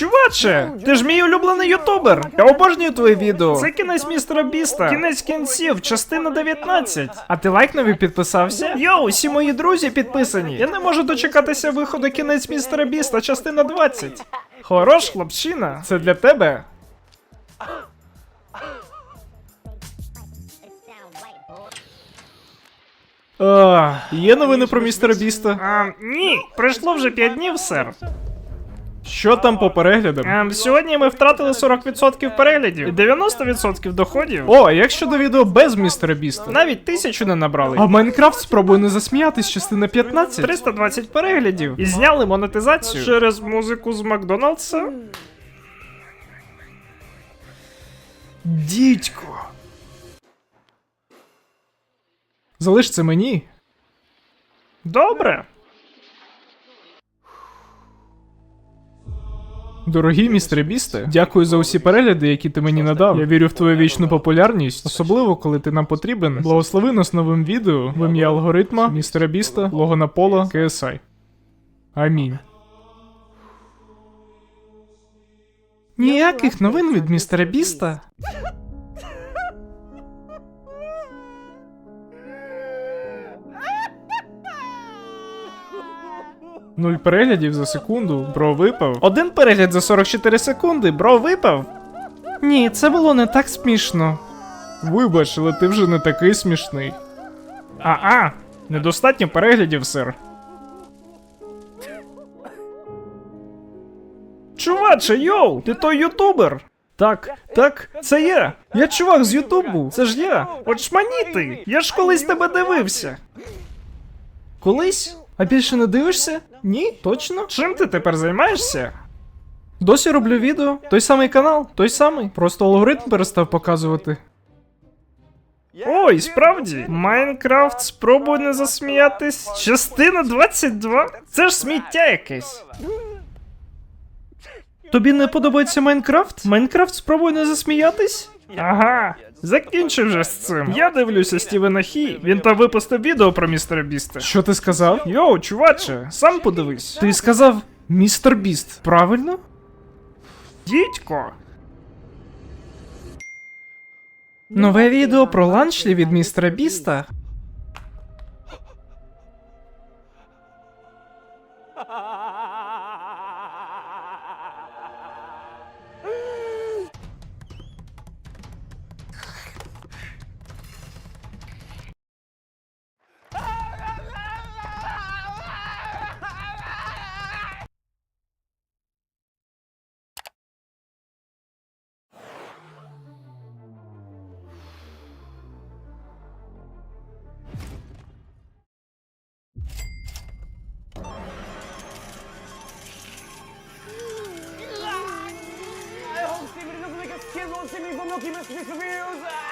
Чуваче, ти ж мій улюблений ютубер. Я обожнюю твої відео. Це кінець містера Біста. Кінець кінців, частина 19. А ти лайкнув і підписався? Йоу, усі мої друзі підписані. Я не можу дочекатися виходу кінець містера Біста, частина 20. Хорош, хлопчина, це для тебе. А, є новини про містера Біста? А, ні, пройшло вже 5 днів, сер. Що там по переглядам? Ем, сьогодні ми втратили 40% переглядів і 90% доходів. О, а як щодо відео без містера Біста? Навіть тисячу не набрали. А Майнкрафт спробує не засміятись, частина 15. 320 переглядів. І зняли монетизацію через музику з Макдоналдса. Дідько. Залиш це мені. Добре. Дорогі містер Бісте, дякую за усі перегляди, які ти мені надав. Я вірю в твою вічну популярність, особливо коли ти нам потрібен. Благослови нас новим відео в ім'я алгоритма, містера Біста, Логана Пола, КСАЙ. Амінь. Ніяких новин від містера Біста. Нуль переглядів за секунду, бро випав. Один перегляд за 44 секунди, бро випав. Ні, це було не так смішно. Вибач, але ти вже не такий смішний. А-а, недостатньо переглядів, сир. Чуваче, йоу, ти той ютубер. Так, так, це я. Я чувак з Ютубу. Це ж я. Очманіти. Я ж колись тебе дивився. Колись? А більше не дивишся? Ні, точно. Чим ти тепер займаєшся? Досі роблю відео. Той самий канал, той самий. Просто алгоритм перестав показувати. Ой, справді, Майнкрафт спробуй не засміятись. Частина 22? Це ж сміття якесь. Тобі не подобається Майнкрафт? Майнкрафт спробуй не засміятись? Ага, закінчи вже з цим. Я дивлюся Стівена Хі. Він там випустив відео про містера Біста. Що ти сказав? Йоу, чуваче, сам подивись. Ти сказав містер Біст, правильно? Дідько. Нове відео про ланчлі від містера Біста. 楽しみごもき結びユようー